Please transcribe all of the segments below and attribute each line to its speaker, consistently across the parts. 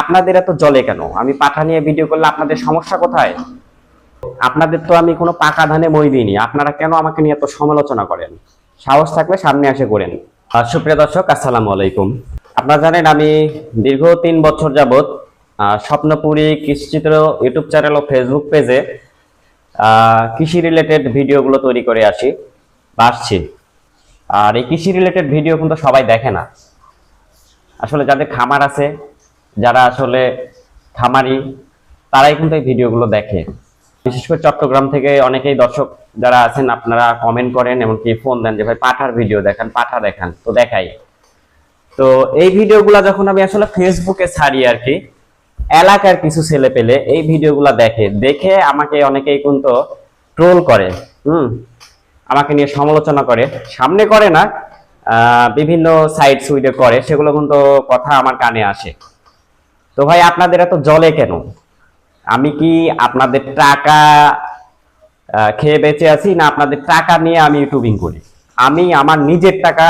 Speaker 1: আপনাদের এত জলে কেন? আমি পাঠা নিয়ে ভিডিও করলে আপনাদের সমস্যা কোথায়? আপনাদের তো আমি কোনো পাকা ধানে মই দিইনি। আপনারা কেন আমাকে নিয়ে এত সমালোচনা করেন? সাহস থাকলে সামনে এসে করেন। সুপ্রিয় দর্শক, আসসালামু আলাইকুম। আপনারা জানেন আমি দীর্ঘ তিন বছর যাবৎ স্বপ্নপুরী কৃষিচিত্র ইউটিউব চ্যানেল ও ফেসবুক পেজে কৃষি রিলেটেড ভিডিওগুলো তৈরি করে আসি বা আসছি আর এই কৃষি রিলেটেড ভিডিও কিন্তু সবাই দেখে না। আসলে যাদের খামার আছে যারা আসলে খামারি, তারাই কিন্তু এই ভিডিওগুলো দেখে। বিশেষ করে চট্টগ্রাম থেকে অনেকেই দর্শক যারা আছেন, আপনারা কমেন্ট করেন এমনকি ফোন দেন যে, ভাই, পাঠার ভিডিও দেখান, পাঠা দেখান। তো দেখাই। তো এই ভিডিওগুলো যখন আমি আসলে ফেসবুকে ছাড়ি আর কি, এলাকার কিছু ছেলে পেলে এই ভিডিওগুলো দেখে। দেখে আমাকে অনেকেই কিন্তু ট্রোল করে, হুম, আমাকে নিয়ে সমালোচনা করে। সামনে করে না বিভিন্ন সাইট সুইডে করে, সেগুলো কিন্তু কথা আমার কানে আসে। তো ভাই, আপনাদের এত জলে কেন? আমি কি আপনাদের টাকা খেয়ে বেঁচে আছি না আপনাদের টাকা নিয়ে আমি ইউটিউবিং করি? আমি আমার নিজের টাকা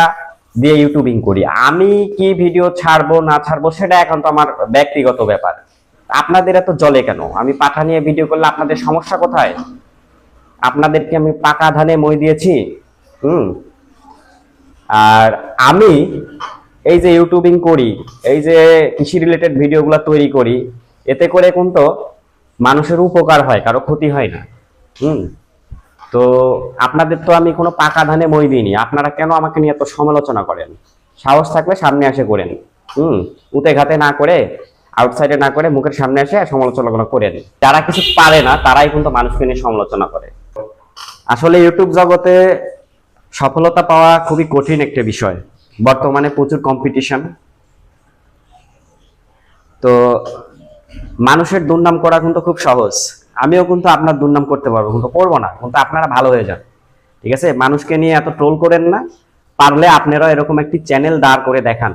Speaker 1: দিয়ে ইউটিউবিং করি। আমি কি ভিডিও ছাড়বো, না ছাড়বো, সেটা এখন তো আমার ব্যক্তিগত ব্যাপার। আপনাদের এত জলে কেন? আমি পাঠা নিয়ে ভিডিও করলে আপনাদের সমস্যা কোথায়? আপনাদেরকে আমি পাকা ধানে মই দিয়েছি? হুম। আর আমি এই যে ইউটিউবিং করি, এই যে কৃষি রিলেটেড ভিডিওগুলো তৈরি করি, এতে করে কিন্তু মানুষের উপকার হয়, কারও ক্ষতি হয় না। হুম? তো আপনাদের তো আমি কোনো পাকা ধানে মই দিইনি, আপনারা কেন আমাকে নিয়ে এত সমালোচনা করেন? সাহস থাকলে সামনে এসে করেন। হুম? উতে ঘাতে না করে আউটসাইডে না করে মুখের সামনে এসে সমালোচনা করেন। যারা কিছু পারে না, তারাই কিন্তু মানুষকে নিয়ে সমালোচনা করে। আসলে ইউটিউব জগতে সফলতা পাওয়া খুবই কঠিন একটা বিষয়। বর্তমানে প্রচুর কম্পিটিশন তো মানুষের দুর্নাম করা কিন্তু খুব সহজ। আমিও কিন্তু আপনার দুর্নাম করতে পারব, কিন্তু করব না, কিন্তু আপনারা ভালো হয়ে যান। ঠিক আছে? মানুষকে নিয়ে এত ট্রোল করেন না, পারলে আপনারা এরকম একটি চ্যানেল দাঁড় করে দেখান।